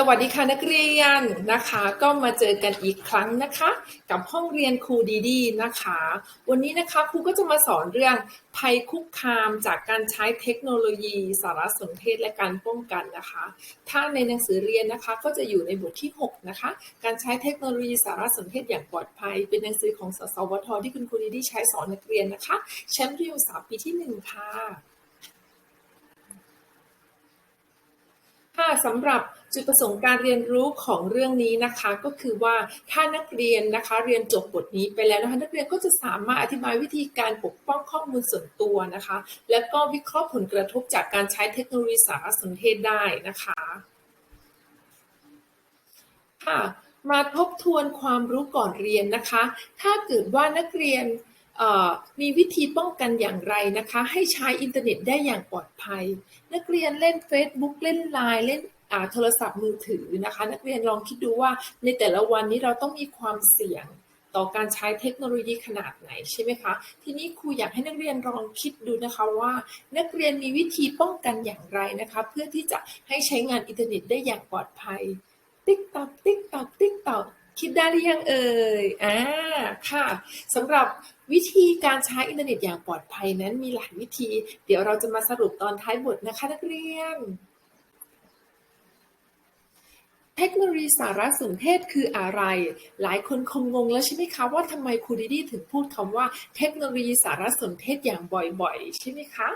สวัสดีค่ะนักเรียนนะคะ ก็มาเจอกันอีกครั้งนะคะ กับห้องเรียนครูดีดีนะคะ วันนี้นะคะครูก็จะมาสอนเรื่องภัยคุกคามจากการใช้เทคโนโลยีสารสนเทศและการป้องกันนะคะ ถ้าในหนังสือเรียนนะคะก็จะอยู่ในบทที่ 6 นะคะ การใช้เทคโนโลยีสารสนเทศอย่างปลอดภัย เป็นหนังสือของสสวทที่คุณครูดีดีใช้สอนนักเรียนนะคะแชมป์ที่อยู่สามปีที่หนึ่งค่ะ ค่ะ สำหรับจุดประสงค์การเรียนรู้ของเรื่องนี้นะคะ ก็คือว่าถ้านักเรียนนะคะเรียนจบบทนี้ไปแล้วนะคะนักเรียนก็จะสามารถอธิบายวิธีการปกป้องข้อมูลส่วนตัวนะคะ และก็วิเคราะห์ผลกระทบจากการใช้เทคโนโลยีสารสนเทศได้นะคะค่ะมาทบทวนความรู้ก่อนเรียนนะคะ ถ้าเกิดว่านักเรียน มีวิธีป้องกันอย่างไรนะคะ ให้ใช้อินเทอร์เน็ตได้อย่างปลอดภัย นักเรียนเล่น Facebook เล่นไลน์เล่นโทรศัพท์มือถือนะคะ นักเรียนลองคิดดูว่าในแต่ละวันนี้เราต้องมีความเสี่ยงต่อการใช้เทคโนโลยีขนาดไหนใช่ไหมคะ ทีนี้ครูอยากให้นักเรียนลองคิดดูนะคะว่า นักเรียนมีวิธีป้องกันอย่างไรนะคะ เพื่อที่จะให้ใช้งานอินเทอร์เน็ตได้อย่างปลอดภัย ติ๊กตอกติ๊กตอกติ๊กตอกคิดได้หรือยังเอ่ยอ่าค่ะสำหรับ วิธีการใช้อินเทอร์เน็ตอย่างปลอดภัยนั้นมีหลายวิธี เดี๋ยวเราจะมาสรุปตอนท้ายบทนะคะนักเรียน เทคโนโลยีสารสนเทศคืออะไร หลายคนคงงงแล้วใช่ไหมคะว่าทำไมครูดีดีถึงพูดคำว่าเทคโนโลยีสารสนเทศอย่างบ่อยๆ ใช่ไหมคะ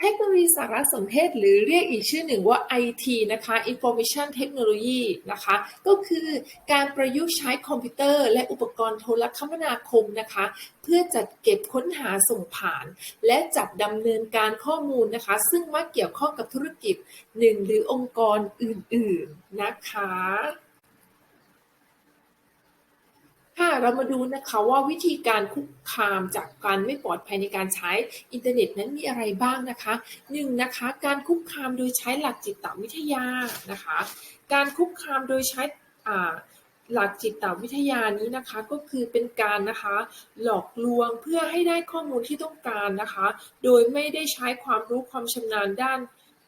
เทคโนโลยีสารสนเทศหรือเรียกอีกชื่อหนึ่งว่า IT นะคะ Information Technology นะคะ ก็คือการประยุกต์ใช้คอมพิวเตอร์ และอุปกรณ์โทรคมนาคมนะคะ เพื่อจัดเก็บค้นหาส่งผ่าน และจัดดำเนินการข้อมูลนะคะ ซึ่งมักเกี่ยวข้องกับธุรกิจหนึ่งหรือองค์กรอื่นๆนะคะ ค่ะเรามาดูนะคะว่าวิธีการคุกคามจากการไม่ปลอดภัยในการใช้อินเทอร์เน็ตนั้นมีอะไรบ้างนะคะหนึ่งนะคะการคุกคามโดยใช้หลักจิตวิทยานะคะ การคุกคามโดยใช้หลักจิตวิทยานี้นะคะก็คือเป็นการนะคะหลอกลวงเพื่อให้ได้ข้อมูลที่ต้องการนะคะ โดยไม่ได้ใช้ความรู้ความชำนาญด้าน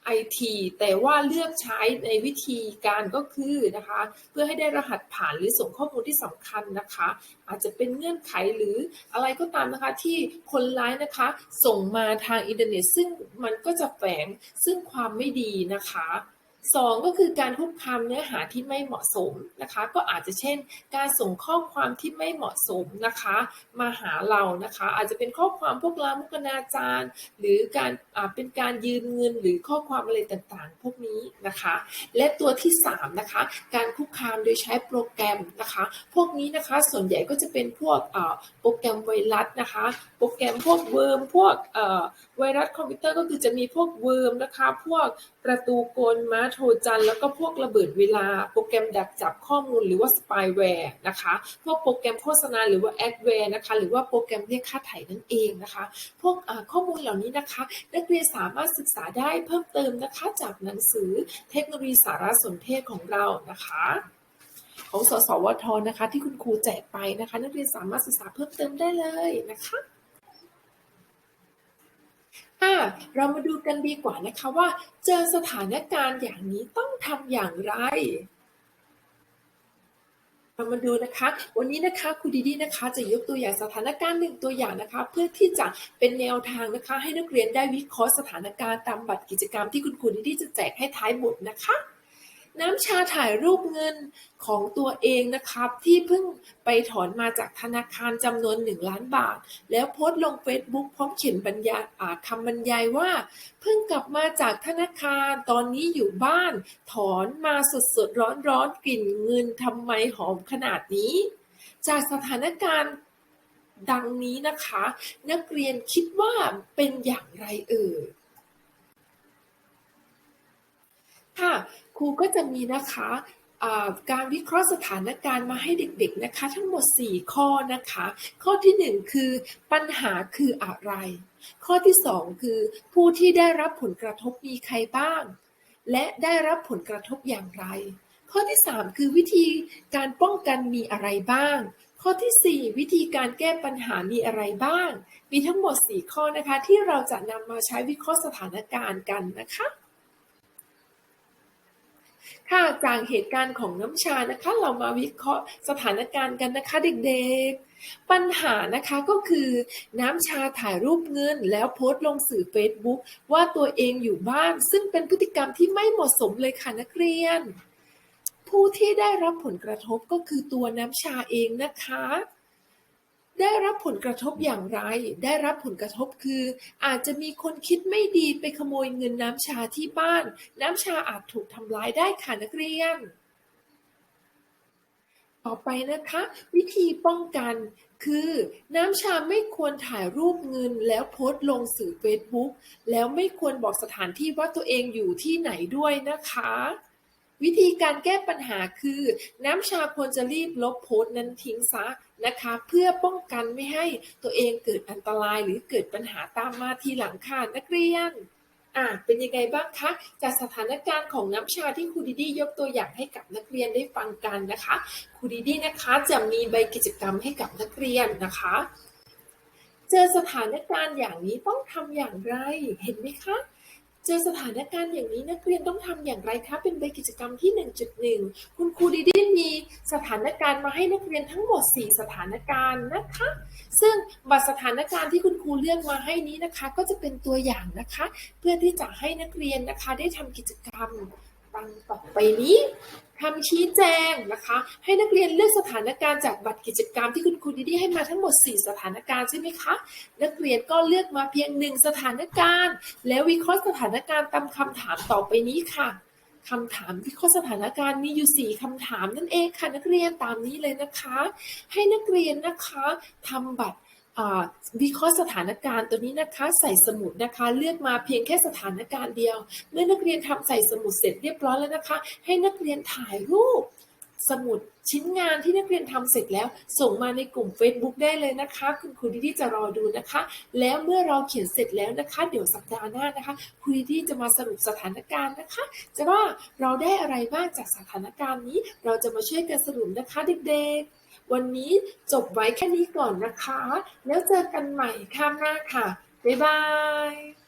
ไอทีแต่ว่าเลือกใช้ในวิธีการก็คือนะคะ เพื่อให้ได้รหัสผ่านหรือส่งข้อมูลที่สำคัญนะคะ อาจจะเป็นเงื่อนไขหรืออะไรก็ตามนะคะที่คนร้ายนะคะ ส่งมาทางอินเทอร์เน็ต ซึ่งมันก็จะแฝงซึ่งความไม่ดีนะคะ สองก็คือการคุกคามเนื้อหาที่ไม่เหมาะสมนะคะ ก็อาจจะเช่น การส่งข้อความที่ไม่เหมาะสมนะคะ มาหาเรานะคะ อาจจะเป็นข้อความพวกลามกนาจารหรือการเป็นการยืมเงินหรือข้อความอะไรต่างๆ พวกนี้นะคะ และตัวที่ 3 นะคะ การคุกคามโดยใช้โปรแกรมนะคะ พวกนี้นะคะส่วนใหญ่ก็จะเป็นพวกโปรแกรมไวรัสนะคะ โปรแกรมพวกเวิร์มพวกไวรัสคอมพิวเตอร์ก็คือจะมีพวกเวิร์มนะคะ พวกประตูโกลม้าโทรจันแล้วก็พวกระเบิดเวลา โปรแกรมดักจับข้อมูลหรือว่าสปายแวร์นะคะ พวกโปรแกรมโฆษณาหรือว่าแอดแวร์นะคะ หรือว่าโปรแกรมเรียกค่าไถ่นั่นเองนะคะ พวกข้อมูลเหล่านี้นะคะ นักเรียนสามารถศึกษาได้เพิ่มเติมนะคะจากหนังสือเทคโนโลยีสารสนเทศของเรานะคะของสสวทนะคะ ที่คุณครูแจกไปนะคะ นักเรียนสามารถศึกษาเพิ่มเติมได้เลยนะคะ อ่าเรามาดูกันดีกว่านะคะว่า เจอสถานการณ์อย่างนี้ต้องทำอย่างไรเรามาดูนะคะ วันนี้นะคะครูดีดีนะคะ จะยกตัวอย่างสถานการณ์หนึ่งตัวอย่างนะคะ เพื่อที่จะเป็นแนวทางนะคะ ให้นักเรียนได้วิเคราะห์สถานการณ์ตามบัตรกิจกรรมที่คุณครูดีดีจะแจกให้ท้ายบทนะคะ น้ำชาถ่ายรูปเงินของตัวเองนะครับ ที่เพิ่งไปถอนมาจากธนาคารจำนวน 1 ล้านบาท แล้วโพสต์ลง Facebook พร้อมเขียนบรรยายคำบรรยายว่า เพิ่งกลับมาจากธนาคารตอนนี้อยู่บ้าน ถอนมาสดสดร้อนร้อนกลิ่นเงินทำไมหอมขนาดนี้ จากสถานการณ์ดังนี้นะคะ นักเรียนคิดว่าเป็นอย่างไรเอ่ย ครูก็จะมีนะคะการวิเคราะห์สถานการณ์มาให้เด็กๆนะคะทั้งหมด 4 ข้อนะคะ ข้อที่ 1 คือปัญหาคืออะไร ข้อที่ 2 คือผู้ที่ได้รับผลกระทบมีใครบ้าง และได้รับผลกระทบอย่างไร ข้อที่ 3 คือวิธีการป้องกันมีอะไรบ้าง ข้อที่ 4 วิธีการแก้ปัญหามีอะไรบ้าง มีทั้งหมด 4 ข้อนะคะที่เราจะนำมาใช้วิเคราะห์สถานการณ์กันนะคะ ค่ะจากเหตุการณ์ของน้ำชานะคะ เรามาวิเคราะห์สถานการณ์กันนะคะเด็กๆ ปัญหานะคะก็คือน้ำชาถ่ายรูปเงิน แล้วโพสต์ลงสื่อ Facebook ว่าตัวเองอยู่บ้าน ซึ่งเป็นพฤติกรรมที่ไม่เหมาะสมเลยค่ะนักเรียน ผู้ที่ได้รับผลกระทบก็คือตัวน้ำชาเองนะคะ ได้รับผลกระทบอย่างไร ได้รับผลกระทบคือ อาจจะมีคนคิดไม่ดีไปขโมยเงินน้ำชาที่บ้าน น้ำชาอาจถูกทำร้ายได้ค่ะนักเรียน ต่อไปนะคะ วิธีป้องกันคือ น้ำชาไม่ควรถ่ายรูปเงินแล้วโพสต์ลงสื่อ Facebook แล้วไม่ควรบอกสถานที่ว่าตัวเองอยู่ที่ไหนด้วยนะคะ วิธีการแก้ปัญหาคือ น้ำชาควรจะรีบลบโพสต์นั้นทิ้งซะ นะคะ เพื่อป้องกันไม่ให้ตัวเองเกิดอันตรายหรือเกิดปัญหาตามมาทีหลังค่ะนักเรียนอะเป็นยังไงบ้างคะจากสถานการณ์ของน้ำชาที่ครูดิดี้ยกตัวอย่างให้กับนักเรียนได้ฟังกันนะคะครูดิดี้นะคะจะมีใบกิจกรรมให้กับนักเรียนนะคะ เจอสถานการณ์อย่างนี้ต้องทำอย่างไรเห็นไหมคะ เจอสถานการณ์อย่างนี้นักเรียนต้องทำอย่างไรคะเป็นใบกิจกรรมที่ 1.1 คุณครูดีดีมีสถานการณ์มาให้นักเรียนทั้งหมด 4 สถานการณ์นะคะ ซึ่งบัตรสถานการณ์ที่คุณครูเลือกมาให้นี้นะคะ ก็จะเป็นตัวอย่างนะคะ เพื่อที่จะให้นักเรียนนะคะได้ทำกิจกรรมดังต่อไปนี้ คำชี้แจงนะคะ ให้นักเรียนเลือกสถานการณ์จากบัตรกิจกรรมที่คุณครูดิดี้ให้มาทั้งหมด 4 สถานการณ์ใช่ไหมคะ นักเรียนก็เลือกมาเพียงหนึ่งสถานการณ์ แล้ววิเคราะห์สถานการณ์ตามคำถามต่อไปนี้ค่ะคำถามวิเคราะห์สถานการณ์มีอยู่ 4 คำถามนั่นเองค่ะนักเรียนตามนี้เลยนะคะ ให้นักเรียนนะคะทำบัตร วิเคราะห์สถานการณ์ตัวนี้นะคะ ใส่สมุดนะคะ เลือกมาเพียงแค่สถานการณ์เดียว เมื่อนักเรียนทำใส่สมุดเสร็จเรียบร้อยแล้วนะคะ ให้นักเรียนถ่ายรูป สมุดชิ้นงานที่นักเรียนทำเสร็จแล้ว ส่งมาในกลุ่ม Facebook ได้เลยนะคะ คุณครูดิดี้จะรอดูนะคะ แล้วเมื่อเราเขียนเสร็จแล้วนะคะ เดี๋ยวสัปดาห์หน้านะคะครูดิดี้จะมาสรุปสถานการณ์นะคะ จะว่าเราได้อะไรบ้างจากสถานการณ์นี้ เราจะมาช่วยกันสรุปนะคะเด็กๆ วันนี้จบไว้แค่นี้ก่อนนะคะ แล้วเจอกันใหม่ข้ามหน้าค่ะบ๊ายบาย